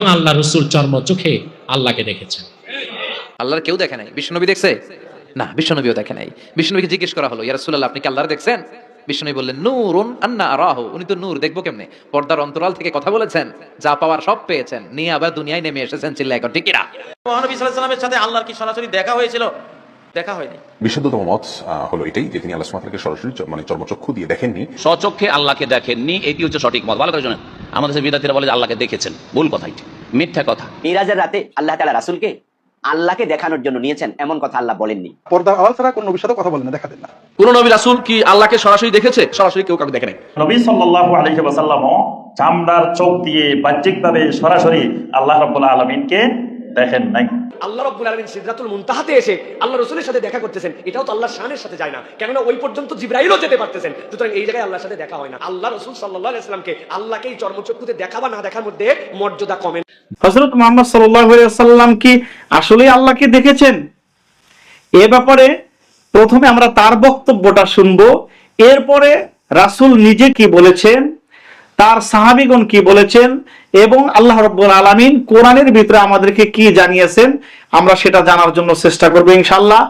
আল্লাহ রসুল চর্ম চোখে আল্লাহকে দেখেছেন। আল্লাহর কেউ দেখে নাই? বিষ্ণুনবী দেখছে? না বিষ্ণুনবীও দেখে নাই। বিষ্ণুনবীকে জিজ্ঞেস করা হলো ইয়া রাসূলুল্লাহ আপনি কি আল্লাহর দেখছেন? বিষ্ণুনবী বললেন নূরুন আন্না আরাহু। উনি তো নূর দেখব কেমনে? পর্দার অন্তরাল থেকে কথা বলেছেন যা পাওয়ার সব পেয়েছেন। নিয়ে আবার দুনিয়ায় নেমে এসেছেন চিল্লা এখন ঠিক কিনা? মহানবী সাল্লামের সাথে আল্লাহর কি সরাসরি দেখা হয়েছিল? দেখা হয়নি। বিশুদ্ধতম মত আহ, হলো এটাই যে তিনি আল্লাহ সুমাতাকে সরাসরি মানে চর্মচক্ষু দিয়ে দেখেননি। স্বচক্ষে আল্লাহকে দেখেননি এটি হচ্ছে সঠিক মত। ভালো করে জানেন আমাদের বিদ্যার্থীরা বলে যে আল্লাহকে দেখেছেন। ভুল কথা এটি। মিথ্যা কথা। মিরাজের রাতে আল্লাহ তালা রাসুলকে আল্লাহকে দেখানোর জন্য নিয়েছেন এমন কথা আল্লাহ বলেননি। পর্দার আড়াল ছাড়া কোন নবীর সাথে কথা বলেন না দেখা দেন না। কোন নবী রাসুল কি আল্লাহকে সরাসরি দেখেছে? সরাসরি কেউ কাউকে দেখে নাই। নবী সাল্লাল্লাহু আলাইহি ওয়াসাল্লাম চামড়ার চোখ দিয়ে বাহ্যিকভাবে সরাসরি আল্লাহ রাব্বুল আলামিনকে দেখেন নাই। আল্লাহ রব্বুল আলমিন সিদ্ধাতুল মুনতাহাতে এসে আল্লাহ রসুলের সাথে দেখা করতেছেন। এটাও তো আল্লাহর শানের সাথে যায় না। কেননা ওই পর্যন্ত জিব্রাইলও যেতে পারতেছেন। সুতরাং এই জায়গায় আল্লাহর সাথে দেখা হয় না। আল্লাহ রসুল সাল্লাহ ইসলামকে আল্লাহকে এই চর্মচক্ষুতে দেখা বা না দেখার মধ্যে মর্যাদা কমে হজরত মোহাম্মদ সাল্লাম কি আসলে আল্লাহকে দেখেছেন? এ ব্যাপারে প্রথমে আমরা তার বক্তব্যটা শুনব। এরপরে রাসূল নিজে কি বলেছেন? তার সাহাবিগণ কি বলেছেন এবং আল্লাহ রব্বুল আলামিন কোরআনের ভিতরে আমাদেরকে কি জানিয়েছেন, আমরা সেটা জানার জন্য চেষ্টা করব ইনশাল্লাহ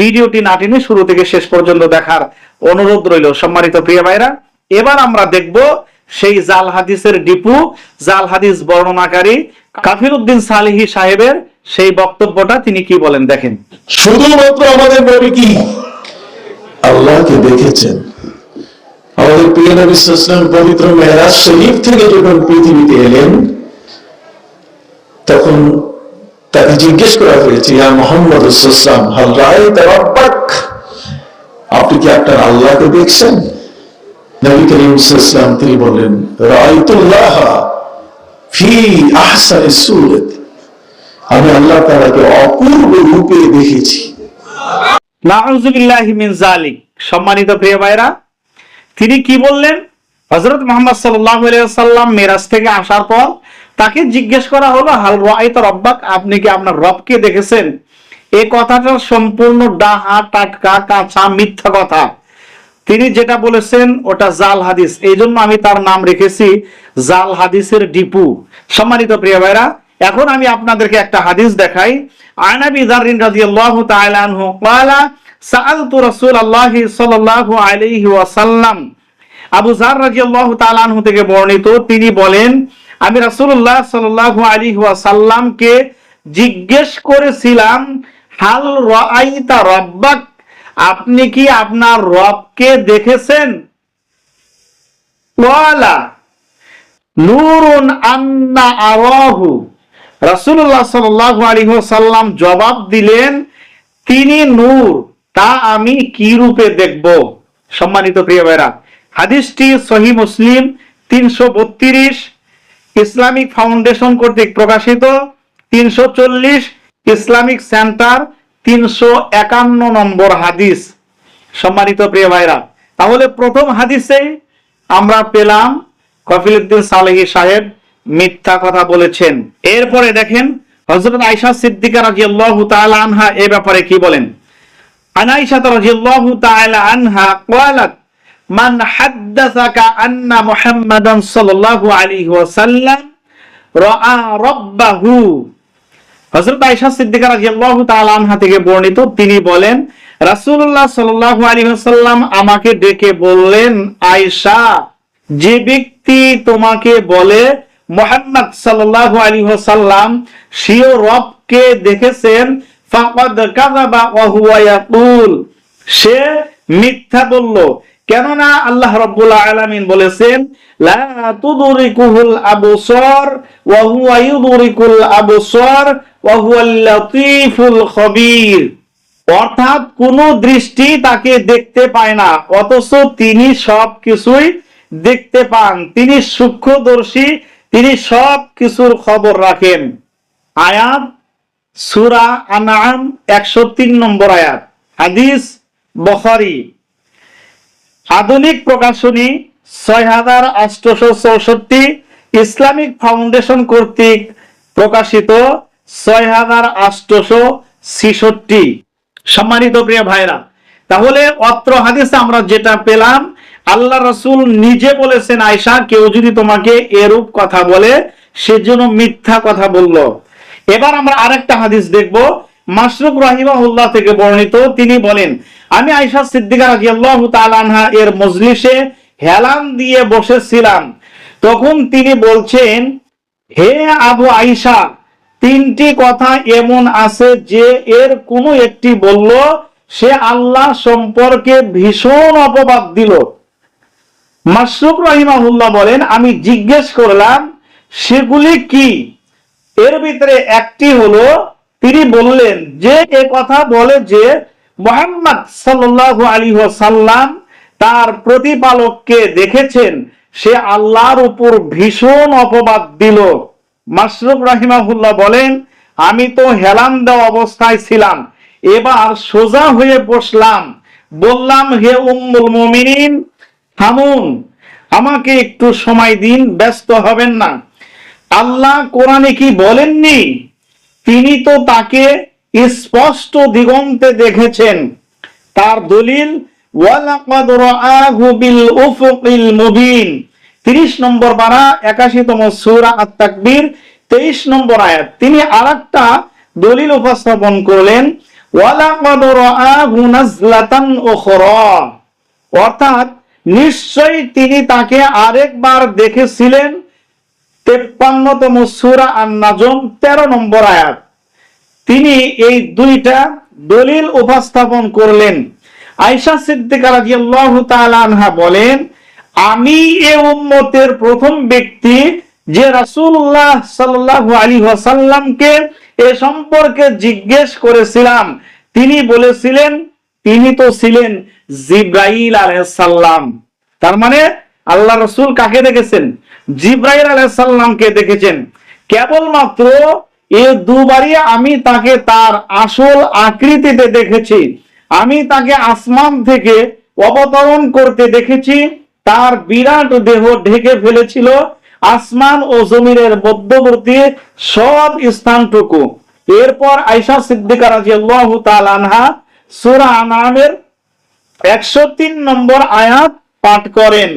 ভিডিওটি না টেনে শুরু থেকে শেষ পর্যন্ত দেখার অনুরোধ রইল সম্মানিত প্রিয় ভাইরা এবার আমরা দেখব সেই জাল হাদিসের ডিপু, জাল হাদিস বর্ণনাকারী কাফির উদ্দিন সালিহি সাহেবের সেই বক্তব্যটা তিনি কি বলেন দেখেন। শুধুমাত্র আমাদের নবী কি? আল্লাহকে দেখেছেন। আমাদের প্রিয় নবী আলাইহি পবিত্র মেহরাজ শরীফ থেকে যখন পৃথিবীতে এলেন, তখন তাকে জিজ্ঞেস করা হয়েছে, ইয়া মোহাম্মদ সাল্লাম হাল রাআইতা আপনি কি আপনার আল্লাহকে দেখছেন? নবী করিম সাল্লাল্লাহু তিনি বললেন, রাআইতুল্লাহ ফি আহসানি সূরত। আমি আল্লাহ তাআলাকে অপূর্ব রূপে দেখেছি। নাউজুবিল্লাহি মিন জালিক সম্মানিত প্রিয় ভাইরা তিনি কি বললেন? হযরত মোহাম্মদ সাল্লাম মিরাজ থেকে আসার পর তাকে জিজ্ঞেস করা হলো, হাল রাআইতা রাব্বাক? আপনি কি আপনার রবকে দেখেছেন? এই কথাটা সম্পূর্ণ ডাহা, টাটকা, কাঁচা, মিথ্যা কথা। তিনি যেটা বলেছেন, ওটা জাল হাদিস। এই জন্য আমি তার নাম রেখেছি জাল হাদিসের ডিপু। সম্মানিত প্রিয় ভাইরা, এখন আমি আপনাদেরকে একটা হাদিস দেখাই। আনাবি জারিন রাদিয়াল্লাহু তাআলা আনহু ওয়াসাল্লাম। আবু জার থেকে বর্ণিত, তিনি বলেন, আমি রাসূলুল্লাহ সাল্লাল্লাহু আলাইহি ওয়াসাল্লামকে জিজ্ঞেস করেছিলাম, হাল আপনি কি আপনার রবকে দেখেছেন? ওয়ালা নূরুন আন্না আরাহু। রাসূলুল্লাহ সাল্লাল্লাহু আলাইহি ওয়াসাল্লাম জবাব দিলেন, তিনি নূর। তা আমি কি রূপে দেখব? সম্মানিত প্রিয় ভাইরা হাদিসটি সহি মুসলিম তিনশো বত্রিশ ইসলামিক ফাউন্ডেশন কর্তৃক প্রকাশিত, তিনশো চল্লিশ ইসলামিক সেন্টার, তিনশো একান্ন নম্বর হাদিস। সম্মানিত প্রিয় ভাইরা তাহলে প্রথম হাদিসে আমরা পেলাম কফিলুদ্দিন সালেহি সাহেব মিথ্যা কথা বলেছেন। এরপরে দেখেন হযরত আয়েশা সিদ্দিকা রাদিয়াল্লাহু তাআলা আনহা এ ব্যাপারে কি বলেন? عن عائشة رضي الله تعالى عنها قالت من حدثك أن محمدا صلى الله عليه وسلم رأى ربه হযরত আয়েশা সিদ্দিকা রাদিয়াল্লাহু তাআলা আনহা থেকে বর্ণিত তিনি বলেন রাসূলুল্লাহ সাল্লাল্লাহু আলাইহি ওয়াসাল্লাম আমাকে ডেকে বললেন আয়েশা যে ব্যক্তি তোমাকে বলে মুহাম্মদ সাল্লাল্লাহু আলাইহি ওয়াসাল্লাম সিও রবকে দেখেছেন ফাকাদ কাযাবা ওয়া হুয়া ইয়াকুল। সে মিথ্যা বলল। কেননা আল্লাহ রাব্বুল আলামিন বলেছেন, লা তুদরিকুহুল আবসার ওয়া হুয়া ইউদরিকুল আবসার ওয়া হুয়াল লাতীফুল খবীর। অর্থাৎ কোন দৃষ্টি তাকে দেখতে পায় না, অথচ তিনি সব কিছুই দেখতে পান। তিনি সূক্ষ্মদর্শী, তিনি সব কিছুর খবর রাখেন। আয়াত সুরা আনাম একশো তিন নম্বর আয়াত। হাদিস বখারি। আধুনিক প্রকাশনী ছয় হাজার আটশোশো চৌষট্টি ইসলামিক ফাউন্ডেশন কর্তৃক প্রকাশিত ছয় হাজার আটশোশো ছিষট্টি। সম্মানিত প্রিয় ভাইরা তাহলে অত্র হাদিসে আমরা যেটা পেলাম, আল্লাহ রসুল নিজে বলেছেন আয়সা কেউ যদি তোমাকে এরূপ কথা বলে সেজন্য মিথ্যা কথা বলল। এবার আমরা আরেকটা হাদিস দেখব। মাসরুক রাহিমাহুল্লাহ থেকে বর্ণিত। তিনি বলেন, আমি আয়সা সিদ্দিকা রাদিয়াল্লাহু তাআলা আনহা এর মজলিসে হেলান দিয়ে বসেছিলাম। তখন তিনি বলছেন, হে আবু আইসা তিনটি কথা এমন আছে যে এর কোনো একটি বলল, সে আল্লাহ সম্পর্কে ভীষণ অপবাদ দিল। মাসরুক রহিমাহুল্লাহ বলেন, আমি জিজ্ঞেস করলাম, সেগুলি কি? এর ভিতরে একটি হলো, তিনি বললেন যে এ কথা বলে যে মোহাম্মদ সাল্লাল্লাহু আলী সাল্লাম তার প্রতিপালককে দেখেছেন, সে আল্লাহর উপর ভীষণ অপবাদ দিল। মাসরুক রাহিমাহুল্লাহ বলেন, আমি তো হেলান দেওয়া অবস্থায় ছিলাম, এবার সোজা হয়ে বসলাম। বললাম, হে উম্মুল মুমিনিন, থামুন, আমাকে একটু সময় দিন, ব্যস্ত হবেন না। আল্লাহ কোরআনে কি বলেননি? তিনি তো তাকে স্পষ্ট দিগন্তে দেখেছেন। তার দলিল 30 নম্বর পারা 81তম সূরা আত-তাকবীর 23 নম্বর আয়াত। তিনি আরেকটা দলিল উপস্থাপন করলেন অর্থাৎ নিশ্চয়ই তিনি তাকে আরেকবার দেখেছিলেন তেপ্পান্নতম সূরা আন-নাজম 13 নম্বর আয়াত। তিনি এই দুইটা দলিল উপস্থাপন করলেন। আয়সা সিদ্দিকা রাদিয়াল্লাহু তাআলা আনহা বলেন, আমি এ উম্মতের প্রথম ব্যক্তি যে রাসূলুল্লাহ সাল্লাল্লাহু আলাইহি ওয়াসাল্লামকে এ সম্পর্কে জিজ্ঞেস করেছিলাম। তিনি বলেছিলেন, তিনি তো ছিলেন জিব্রাইল আলাইহিস সালাম। তার মানে আল্লাহ রসুল কাকে দেখেছেন? জিব্রাইল আলাইহিস সালামকে দেখেছেন। কেবলমাত্র এ দুবারই আমি তাকে তার আসল আকৃতিতে দেখেছি। আমি তাকে আসমান থেকে অবতরণ করতে দেখেছি। তার বিরাট দেহ ঢেকে ফেলেছিল। আসমান ও জমিনের মধ্যবর্তী সব স্থানটুকু। এরপর আয়সা সিদ্দিকা রাদিয়াল্লাহু তাআলা আনহা সূরা আনামের একশো তিন নম্বর আয়াত পাঠ করেন।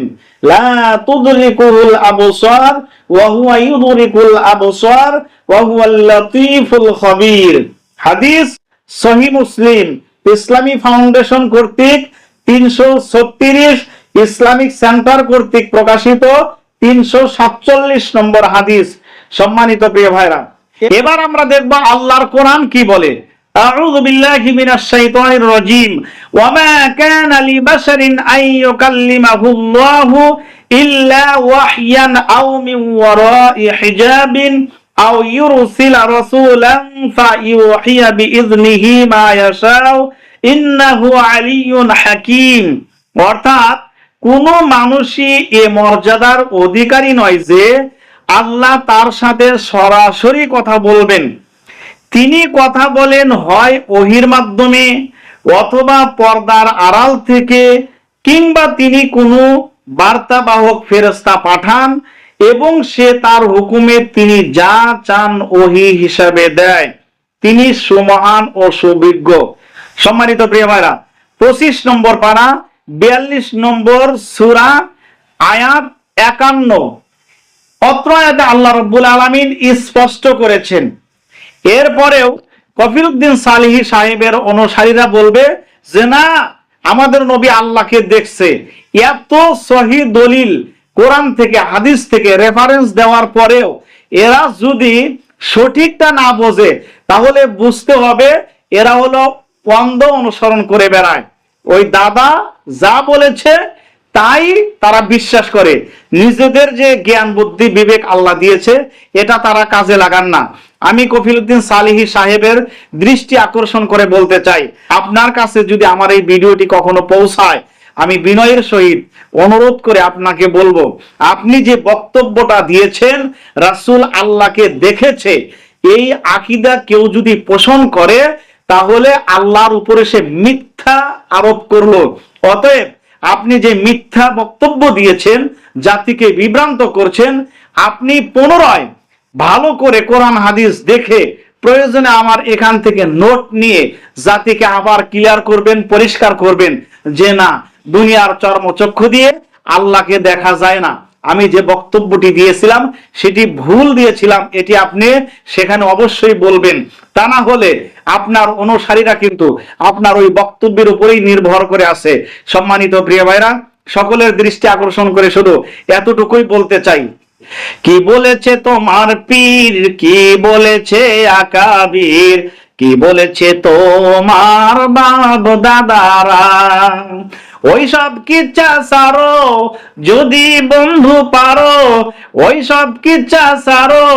মুসলিম। ইসলামী ফাউন্ডেশন কর্তৃক তিনশো ছত্রিশ ইসলামিক সেন্টার কর্তৃক প্রকাশিত তিনশো সাতচল্লিশ নম্বর হাদিস। সম্মানিত প্রিয় ভাইরা, এবার আমরা দেখব আল্লাহর কোরআন কি বলে। أعوذ بالله من الشيطان الرجيم وما كان لبشر أن يكلمه الله إلا وحيا أو من وراء حجاب أو يرسل رسولا فيوحي بإذنه ما يشاء إنه علي حكيم অর্থাৎ কোন মানুষই এ মর্যাদার অধিকারী নয় যে আল্লাহ তার সাথে সরাসরি কথা বলবেন তিনি কথা বলেন হয় ওহির মাধ্যমে অথবা পর্দার আড়াল থেকে, কিংবা তিনি কোনো বার্তাবাহক ফেরস্তা পাঠান এবং সে তার হুকুমে তিনি যা চান ওহি হিসাবে দেয়। তিনি সুমহান ও সুবিজ্ঞ। সম্মানিত প্রিয় ভাইরা, পঁচিশ নম্বর পারা, বিয়াল্লিশ নম্বর সুরা আয়াত একান্ন। অত্র আয়াতে আল্লাহ রব্বুল আলমিন স্পষ্ট করেছেন এরপরেও কফিরুদ্দিন সালিহি সাহেবের অনুসারীরা বলবে যে না, আমাদের নবী আল্লাহকে দেখছে। এত সহি দলিল কোরআন থেকে, হাদিস থেকে রেফারেন্স দেওয়ার পরেও এরা যদি সঠিকটা না বোঝে, তাহলে বুঝতে হবে এরা হলো পন্দ অনুসরণ করে বেড়ায়। ওই দাদা যা বলেছে তাই তারা বিশ্বাস করে। নিজেদের যে জ্ঞান, বুদ্ধি, বিবেক আল্লাহ দিয়েছে, এটা তারা কাজে লাগান না। আমি কফিলউদ্দিন সালিহি সাহেবের দৃষ্টি আকর্ষণ করে বলতে চাই, আপনার কাছে যদি আমার এই ভিডিওটি কখনো পৌঁছায়, আমি বিনয়ের সহিত অনুরোধ করে আপনাকে বলব, আপনি যে বক্তব্যটা দিয়েছেন, রাসূল আল্লাহকে দেখেছে, এই আকিদা কেউ যদি পোষণ করে, তাহলে আল্লাহর উপরে সে মিথ্যা আরোপ করল। অতএব, আপনি যে মিথ্যা বক্তব্য দিয়েছেন, জাতিকে বিভ্রান্ত করছেন, আপনি পুনরায় ভালো করে কোরআন, হাদিস দেখে প্রয়োজনে আমার এখান থেকে নোট নিয়ে জাতিকে আবার ক্লিয়ার করবেন, পরিষ্কার করবেন যে না, দুনিয়ার চর্মচক্ষু দিয়ে আল্লাহকে দেখা যায় না। আমি যে বক্তব্যটি দিয়েছিলাম, সেটি ভুল দিয়েছিলাম, এটি আপনি সেখানে অবশ্যই বলবেন। তা না হলে আপনার অনুসারীরা কিন্তু আপনার ওই বক্তব্যের উপরেই নির্ভর করে আছে। সম্মানিত প্রিয় ভাইরা, সকলের দৃষ্টি আকর্ষণ করে শুধু এতটুকুই বলতে চাই। কি বলেছে তোমার পীর? কি বলেছে আকাবীর? কি বলেছে তোমার বাপ দাদারা? ওই সব কিচ্ছা সারো যদি বন্ধু পারো। ওই সব কিচ্ছা সারো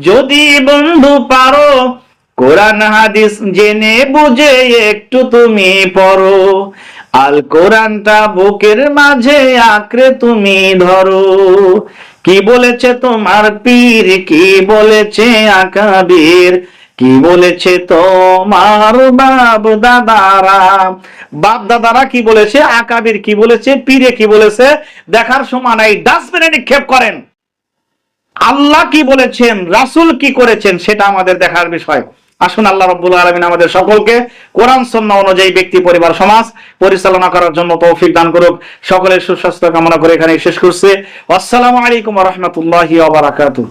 যদি বন্ধু পারো। কোরআন হাদিস জেনে বুঝে একটু তুমি পড়ো। আল কোরআনটা বুকের মাঝে আঁকড়ে তুমি ধরো। কি বলেছে তোমার পীর? কি বলেছে আকাবির? কি বলেছে তোমার বাপ দাদারা? বাপ দাদারা কি বলেছে? আকাবির কি বলেছে? পীরে কি বলেছে? দেখার সময় নাই, ডাস্টবিনে নিক্ষেপ করেন। আল্লাহ কি বলেছেন? রাসূল কি করেছেন? সেটা আমাদের দেখার বিষয়। আসুন আল্লাহ রব্বুল আলমিন আমাদের সকলকে কোরআন সন্না অনুযায়ী ব্যক্তি, পরিবার, সমাজ পরিচালনা করার জন্য তৌফিক দান করুক। সকলের সুস্বাস্থ্য কামনা করে এখানে শেষ করছে। আসসালামু আলাইকুম রহমতুল্লাহ বারাকাতুহ।